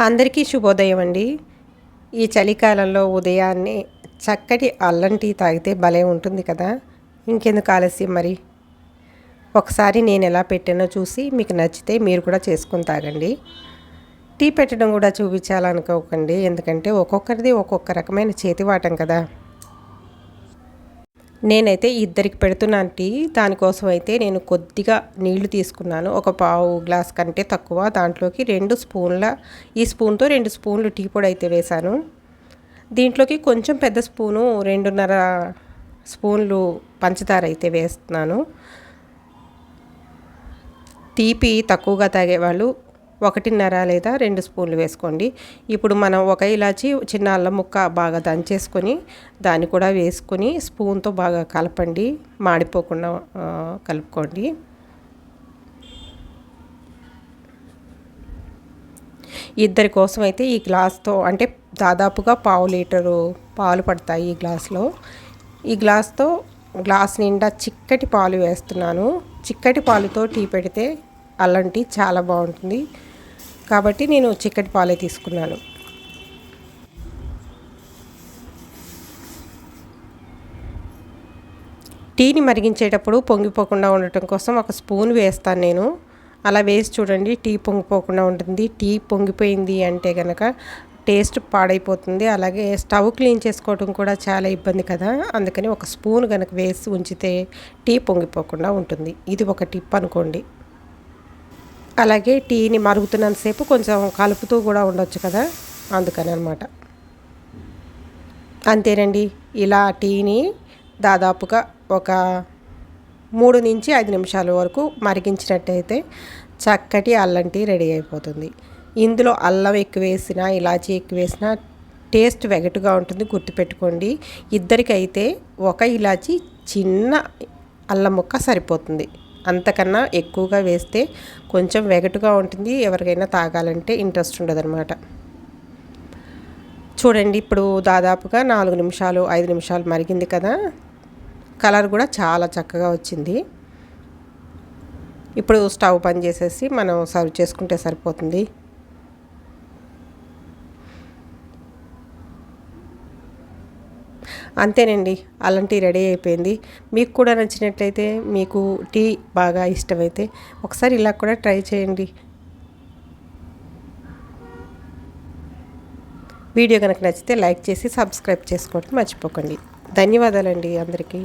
అందరికీ శుభోదయం అండి. ఈ చలికాలంలో ఉదయాన్నే చక్కటి అల్లం టీ తాగితే భలే ఉంటుంది కదా. ఇంకెందుకు ఆలస్యం మరి? ఒకసారి నేను ఎలా పెట్టానో చూసి మీకు నచ్చితే మీరు కూడా చేసుకొని తాగండి. టీ పెట్టడం కూడా చూపించాలనుకోకండి. ఎందుకంటే ఒక్కొక్కరిది ఒక్కొక్క రకమైన చేతివాటం కదా. నేనైతే ఇద్దరికి పెడుతున్నాను టీ దానికోసం అయితే నేను కొద్దిగా నీళ్ళు తీసుకున్నాను. ఒక పావు గ్లాస్ కంటే తక్కువ. దాంట్లోకి రెండు స్పూన్ల ఈ స్పూన్తో రెండు స్పూన్లు టీ పొడి అయితే వేశాను. దీంట్లోకి కొంచెం పెద్ద స్పూను రెండున్నర స్పూన్లు పంచదార అయితే వేస్తున్నాను. తీపి తక్కువగా తాగేవాళ్ళు ఒకటిన్నర లేదా రెండు స్పూన్లు వేసుకోండి. ఇప్పుడు మనం ఒక ఇలాచి చిన్న అల్లం ముక్క బాగా దంచేసుకొని దాన్ని కూడా వేసుకొని స్పూన్తో బాగా కలపండి. మాడిపోకుండా కలుపుకోండి. ఇద్దరి కోసం అయితే ఈ గ్లాస్తో అంటే దాదాపుగా పావు లీటరు పాలు పడతాయి ఈ గ్లాస్లో. ఈ గ్లాస్తో గ్లాస్ నిండా చిక్కటి పాలు వేస్తున్నాను. చిక్కటి పాలుతో టీ పెడితే అల్లం టీ చాలా బాగుంటుంది. కాబట్టి నేను చిక్కటి పాలే తీసుకున్నాను. టీని మరిగించేటప్పుడు పొంగిపోకుండా ఉండటం కోసం ఒక స్పూన్ వేస్తాను నేను. అలా వేసి చూడండి టీ పొంగిపోకుండా ఉంటుంది. టీ పొంగిపోయింది అంటే కనుక టేస్ట్ పాడైపోతుంది. అలాగే స్టవ్ క్లీన్ చేసుకోవడం కూడా చాలా ఇబ్బంది కదా. అందుకని ఒక స్పూన్ కనుక వేసి ఉంచితే టీ పొంగిపోకుండా ఉంటుంది. ఇది ఒక టిప్ అనుకోండి. అలాగే టీని మరుగుతున్నంతసేపు కొంచెం కలుపుతూ కూడా ఉండొచ్చు కదా? అందుకని అనమాట అంతేనండి. ఇలా టీని దాదాపుగా ఒక మూడు నుంచి ఐదు నిమిషాల వరకు మరిగించినట్టయితే చక్కటి అల్లం టీ రెడీ అయిపోతుంది. ఇందులో అల్లం ఎక్కువ వేసినా ఇలాచీ ఎక్కువ వేసినా టేస్ట్ వెగటుగా ఉంటుంది. గుర్తుపెట్టుకోండి. ఇద్దరికైతే ఒక ఇలాచీ చిన్న అల్లం ముక్క సరిపోతుంది. అంతకన్నా ఎక్కువగా వేస్తే కొంచెం వెగటుగా ఉంటుంది. ఎవరికైనా తాగాలంటే ఇంట్రెస్ట్ ఉండదన్నమాట. చూడండి ఇప్పుడు దాదాపుగా నాలుగు నిమిషాలు ఐదు నిమిషాలు మరిగింది కదా. కలర్ కూడా చాలా చక్కగా వచ్చింది. ఇప్పుడు స్టవ్ పని చేసేసి మనం సర్వ్ చేసుకుంటే సరిపోతుంది. అంతేనండి. అల్లం టీ రెడీ అయిపోయింది. మీకు కూడా నచ్చినట్లయితే మీకు టీ బాగా ఇష్టమైతే ఒకసారి ఇలా కూడా ట్రై చేయండి. వీడియో కనుక నచ్చితే లైక్ చేసి సబ్స్క్రైబ్ చేసుకోవడం మర్చిపోకండి. ధన్యవాదాలండి అందరికీ.